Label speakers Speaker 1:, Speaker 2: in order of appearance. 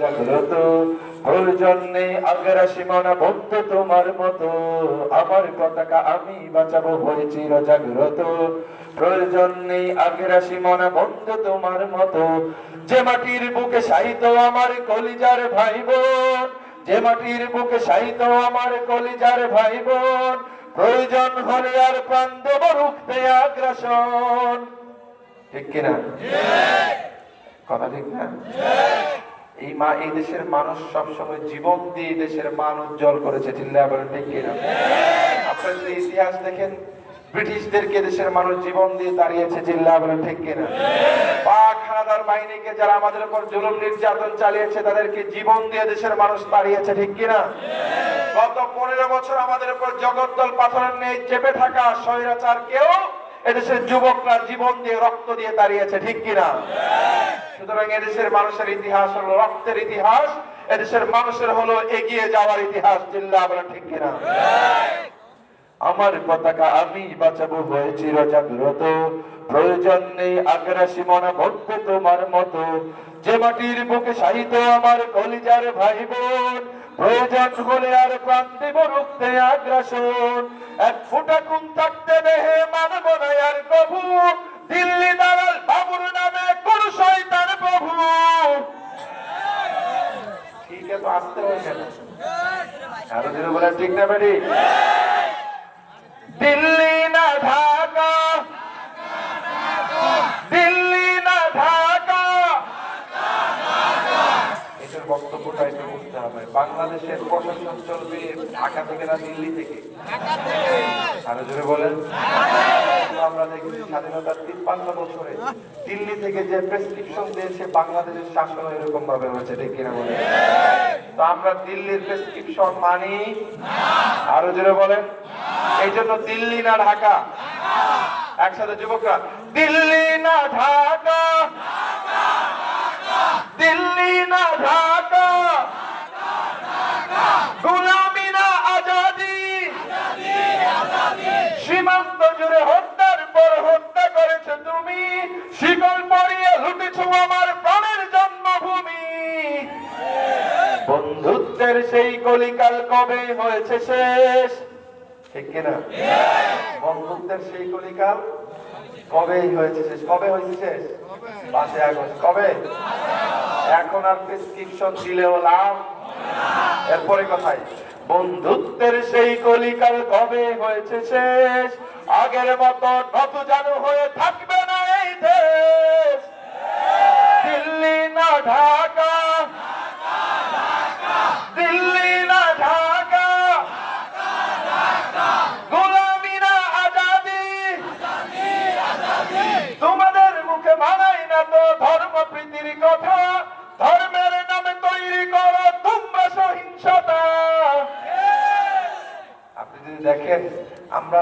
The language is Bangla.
Speaker 1: জাগ্রত প্রয়োজন নেই আগেরা সীমানা বন্ধু তোমার মতো। আমার পতাকা আমি বাঁচাবো হয়ে চির জাগ্রত। প্রয়োজন নেই আগেরা সীমানা বন্ধু তোমার মতো। যে মাটির বুকে সাহিত আমার কলিজার ভাই বোন যে মাটির বুকে সাহিত আমার কলিজার ভাই বোন প্রয়োজন হলে আর প্রাণ দেব রুখতে আগ্রাসন। ঠিক কিনা? কথা ঠিক না? এই মা, এই দেশের মানুষ সবসময় জীবন দিয়ে দেশের মান উজ্জ্বল করেছে চিল্লা বলেন আপনারা ইতিহাস দেখেন, ব্রিটিশদেরকে দেশের মানুষ জীবন দিয়ে দাঁড়িয়েছে চিল্লা বলেন ঠিক কিনা পাক হানাদার বাহিনীকে যারা আমাদের উপর জুলুম নির্যাতন চালিয়েছে, তাদেরকে জীবন দিয়ে দেশের মানুষ দাঁড়িয়েছে ঠিক কিনা? গত পনেরো বছর আমাদের উপর জগদ্দল পাথরের নিয়ে চেপে থাকা স্বৈরাচার কেউ এদেশের যুবকরা জীবন দিয়ে রক্ত দিয়ে দাঁড়িয়েছে ঠিক কিনা? সুতরাং এদেশের মানুষের ইতিহাস হলো রক্তের ইতিহাস, এদেশের মানুষের হলো এগিয়ে যাওয়ার ইতিহাস চিল্লা বলেন ঠিক কিনা? আমার পতাকা আমি বাঁচাবো হয়ে চির জাগ্রত প্রয়োজন নেই আগ্রাসী মনে ভক্ত তোমার মতো। যে মাটির বুকে সাহিত আমার কলিজার ভাই বোন প্রয়োজন হলে আর প্রাণ দেব রুখতে আগ্রাসন। এক ফুটা কুন থাকতে দেহে মানব আসতে হয়েছে না। আরও দিন বলে ঠিক না বেড়ি দিল্লি না ঢাকা দিল্লি না ঢাকা এটার বক্তব্যটা একটু বুঝতে হবে বাংলাদেশের প্রশাসন চলবে ঢাকা থেকে না দিল্লি থেকে? আরও জোরে বলেন। আমরা দেখেছি স্বাধীনতার তিপ্পান্ন বছরে দিল্লি থেকে যে প্রেসক্রিপশন দিয়েছে, বাংলাদেশের শাসন এরকম ভাবে হয়েছে, ঠিক কিনা তো আমরা দিল্লির প্রেসক্রিপশন মানি? আরও জোরে বলেন। এই জন্য দিল্লি না ঢাকা? একসাথে যুবকরা, দিল্লি না ঢাকা? শিকল পরিয়ে লুটেছ আমার প্রাণের জন্মভূমি। বন্ধুত্বের সেই কলিকাল কবে হয়েছে শেষ? ঠিক কিনা? বন্ধুত্বের সেই কলিকাল কবে হয়েছে শেষ? কবে হয়েছে শেষ? পাঁচই আগস্ট। কবে? এখন আর প্রেসক্রিপশন দিলেও লাভ এরপরে কথাই বন্ধুত্বের সেই কলিকাল কবে হয়েছে শেষ? আগের মতো নত জানু হয়ে থাকবে দেশ দিল্লি না ঢাকা। আজাদি। তোমাদের মুখে মানাই না তো ধর্ম কথা। ধর্মের নামে তৈরি করো তোমরা সহিংসতা। আপনি যদি দেখেন, আমরা